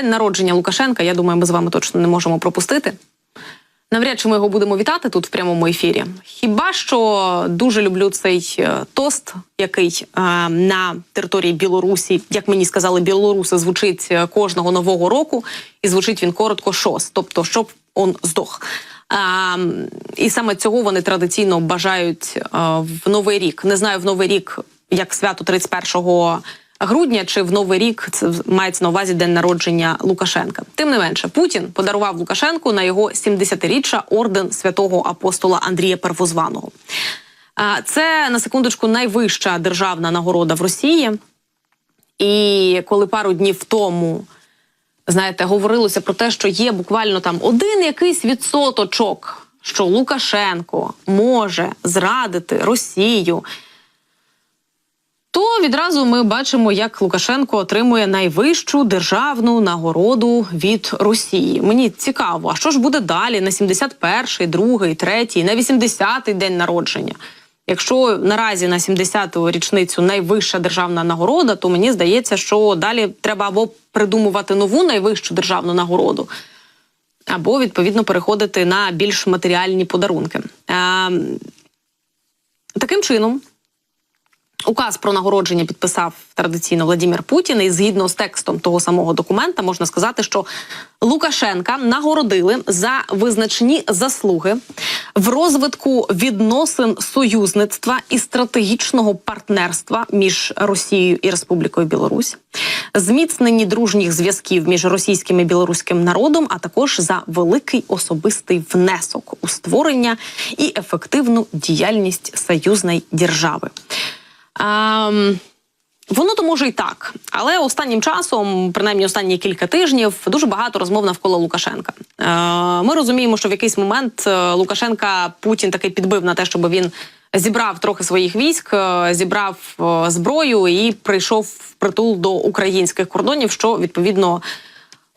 День народження Лукашенка. Я думаю, ми з вами точно не можемо пропустити. Навряд чи ми його будемо вітати тут в прямому ефірі. Хіба що дуже люблю цей е, тост, який е, на території Білорусі, як мені сказали, білоруси звучить е, кожного нового року, і звучить він коротко шос, тобто щоб он здох. А, і саме цього вони традиційно бажають а, в новий рік. Не знаю, в новий рік як свято 31 грудня, чи в новий рік це мається на увазі день народження Лукашенка. Тим не менше, Путін подарував Лукашенку на його 70-річчя орден святого апостола Андрія Первозваного. Це на секундочку найвища державна нагорода в Росії. І коли пару днів тому знаєте, говорилося про те, що є буквально там один якийсь відсоточок, що Лукашенко може зрадити Росію. Відразу ми бачимо, як Лукашенко отримує найвищу державну нагороду від Росії. Мені цікаво, а що ж буде далі на 71-й, 2-й, 3-й, на 80-й день народження? Якщо наразі на 70-ту річницю найвища державна нагорода, то мені здається, що далі треба або придумувати нову найвищу державну нагороду, або відповідно переходити на більш матеріальні подарунки. Е, таким чином. Указ про нагородження підписав традиційно Владимир Путін. І згідно з текстом того самого документа, можна сказати, що Лукашенка нагородили за визначні заслуги в розвитку відносин союзництва і стратегічного партнерства між Росією і Республікою Білорусь, зміцненні дружніх зв'язків між російським і білоруським народом, а також за великий особистий внесок у створення і ефективну діяльність союзної держави. Ем, Воно то може і так, але останнім часом, принаймні останні кілька тижнів, дуже багато розмов навколо Лукашенка. Е, Ми розуміємо, що в якийсь момент е, Лукашенка Путін таки підбив на те, щоб він зібрав трохи своїх військ, е, зібрав зброю і прийшов в притул до українських кордонів, що відповідно.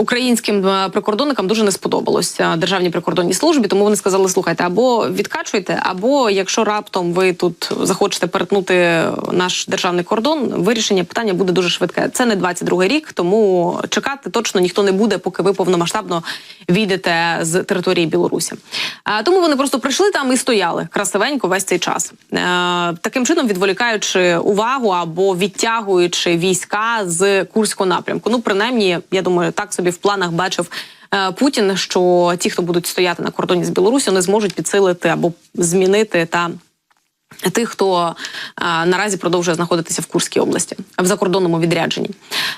Українським е, прикордонникам дуже не сподобалося державній прикордонній службі, тому вони сказали: слухайте, або відкачуйте, або якщо раптом ви тут захочете перетнути наш державний кордон, вирішення питання буде дуже швидке. Це не 22-й рік, тому чекати точно ніхто не буде, поки ви повномасштабно війдете з території Білорусі. А, Тому вони просто прийшли там і стояли красивенько весь цей час, Е, таким чином відволікаючи увагу або відтягуючи війська з курського напрямку. Ну, принаймні, я думаю, так собі в планах бачив. е, Путін, що ті, хто будуть стояти на кордоні з Білорусі, не зможуть підсилити або змінити та тих, хто а, наразі продовжує знаходитися в Курській області в закордонному відрядженні.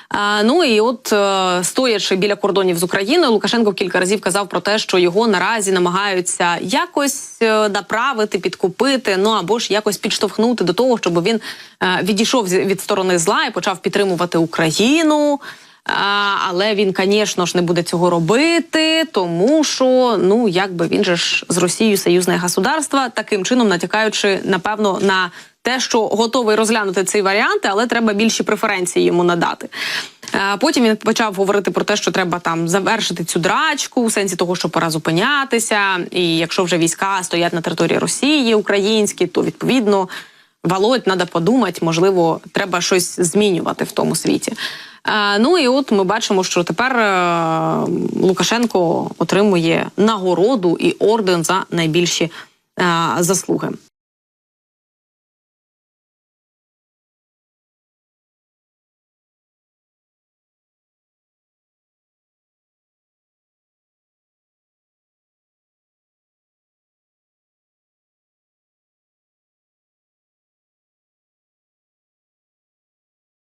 А, ну і от е, стоячи біля кордонів з Україною, Лукашенко кілька разів казав про те, що його наразі намагаються якось е, направити, підкупити, ну або ж якось підштовхнути до того, щоб він е, відійшов від сторони зла і почав підтримувати Україну. Але він, звісно ж, не буде цього робити, тому що ну якби він же ж з Росією союзне государство, таким чином натякаючи, напевно, на те, що готовий розглянути ці варіанти, але треба більші преференції йому надати. Потім він почав говорити про те, що треба там завершити цю драчку, в сенсі того, що пора зупинятися. І якщо вже війська стоять на території Росії українські, то відповідно. Володь, треба подумати, можливо, треба щось змінювати в тому світі. Е, ну і от ми бачимо, що тепер е, Лукашенко отримує нагороду і орден за найбільші е, заслуги.